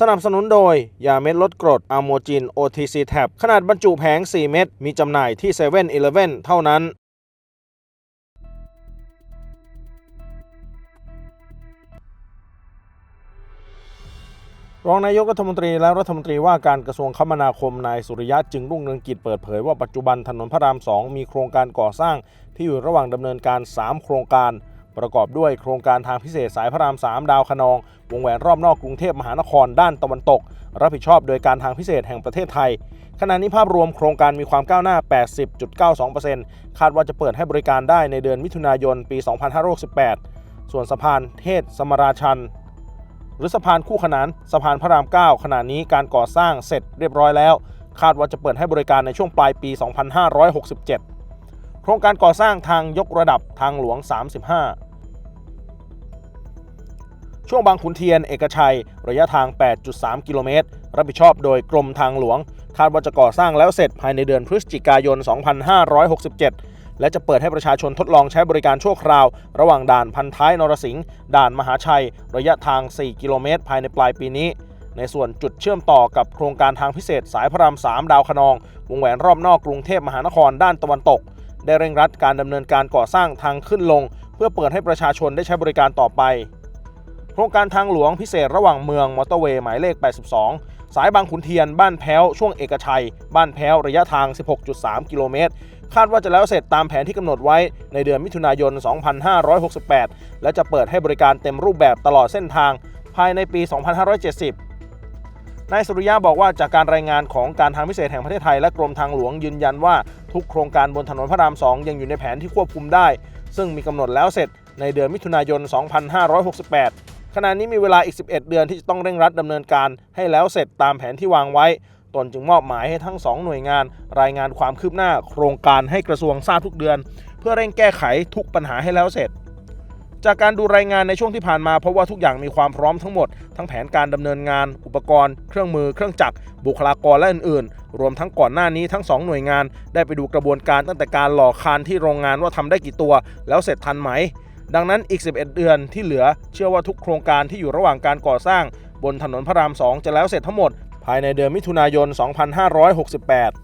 สนับสนุนโดย ยาเม็ดลดกรดอะโมจิน OTC Tab ขนาดบรรจุแผง 4 เม็ด มีจำหน่ายที่7 e เ e ่ e อเท่านั้น รองนายกรัฐมนตรีและรัฐมนตรีว่าการกระทรวงคมนาคมนายสุริยะจึงรุ่งเรืองกิจเปิดเผยว่าปัจจุบันถนนพระราม 2 มีโครงการก่อสร้างที่อยู่ระหว่างดำเนินการ 3 โครงการ ประกอบด้วยโครงการทางพิเศษสายพระราม 3 ดาวคะนอง วงแหวนรอบนอกกรุงเทพมหานครด้านตะวันตก รับผิดชอบโดยการทางพิเศษแห่งประเทศไทย ขณะนี้ภาพรวมโครงการมีความก้าวหน้า 80.92%คาดว่าจะเปิดให้บริการได้ในเดือนมิถุนายนปี 2568 ส่วนสะพานเทศสมราชัน หรือสะพานคู่ขนานสะพานพระราม 9 ขณะนี้การก่อสร้างเสร็จเรียบร้อยแล้ว คาดว่าจะเปิดให้บริการในช่วงปลายปี 2567 โครงการก่อสร้างทางยกระดับทางหลวง 35 ช่วงบางขุนเทียนเอกชัย ระยะทาง 8.3 กิโลเมตร รับผิดชอบโดยกรมทางหลวง คาดว่าจะก่อสร้างแล้วเสร็จภายในเดือนพฤศจิกายน 2567 และจะเปิดให้ประชาชนทดลองใช้บริการชั่วคราว ระหว่างด่านพันท้ายนรสิงห์ด่านมหาชัย ระยะทาง 4 กิโลเมตร ภายในปลายปีนี้ ในส่วนจุดเชื่อมต่อกับโครงการทางพิเศษสายพระราม 3 ดาวคะนอง วงแหวนรอบนอกกรุงเทพมหานครด้านตะวันตก ได้เร่งรัดการดำเนินการก่อสร้างทางขึ้นลง เพื่อเปิดให้ประชาชนได้ใช้บริการต่อไป โครงการทางหลวงพิเศษระหว่างเมืองมอเตอร์เวย์หมายเลข 82 สายบางขุนเทียน บ้านแพ้ว ช่วงเอกชัย บ้านแพ้ว ระยะทาง 16.3 กิโลเมตร คาดว่าจะแล้วเสร็จตามแผนที่กำหนดไว้ในเดือนมิถุนายน 2568 และจะเปิดให้บริการเต็มรูปแบบตลอดเส้นทาง ภายในปี 2570นายสุริยะบอกว่าจากการรายงานของการทางพิเศษแห่งประเทศไทยและกรมทางหลวงยืนยันว่าทุกโครงการบนถนนพระราม 2 ยังอยู่ในแผนที่ควบคุมได้ ซึ่งมีกำหนดแล้วเสร็จในเดือนมิถุนายน 2568 ขณะนี้มีเวลาอีก 11 เดือนที่จะต้องเร่งรัดดำเนินการให้แล้วเสร็จตามแผนที่วางไว้ ตนจึงมอบหมายให้ทั้ง 2 หน่วยงาน รายงานความคืบหน้า โครงการให้กระทรวงทราบทุกเดือน เพื่อเร่งแก้ไขทุกปัญหาให้แล้วเสร็จ จากการดูรายงานในช่วงที่ผ่านมาเพราะว่าทุกอย่างมีความพร้อมทั้งหมด ทั้งแผนการดำเนินงาน อุปกรณ์ เครื่องมือ เครื่องจักร บุคลากรและอื่น ๆ รวมทั้งก่อนหน้านี้ทั้ง 2 หน่วยงาน ได้ไปดูกระบวนการตั้งแต่การหล่อคานที่โรงงานว่าทำได้กี่ตัว แล้วเสร็จทันไหม ดังนั้นอีก 11 เดือนที่เหลือเชื่อว่าทุกโครงการที่อยู่ระหว่างการก่อสร้าง บนถนนพระราม 2 จะแล้วเสร็จทั้งหมด ภายในเดือนมิถุนายน 2568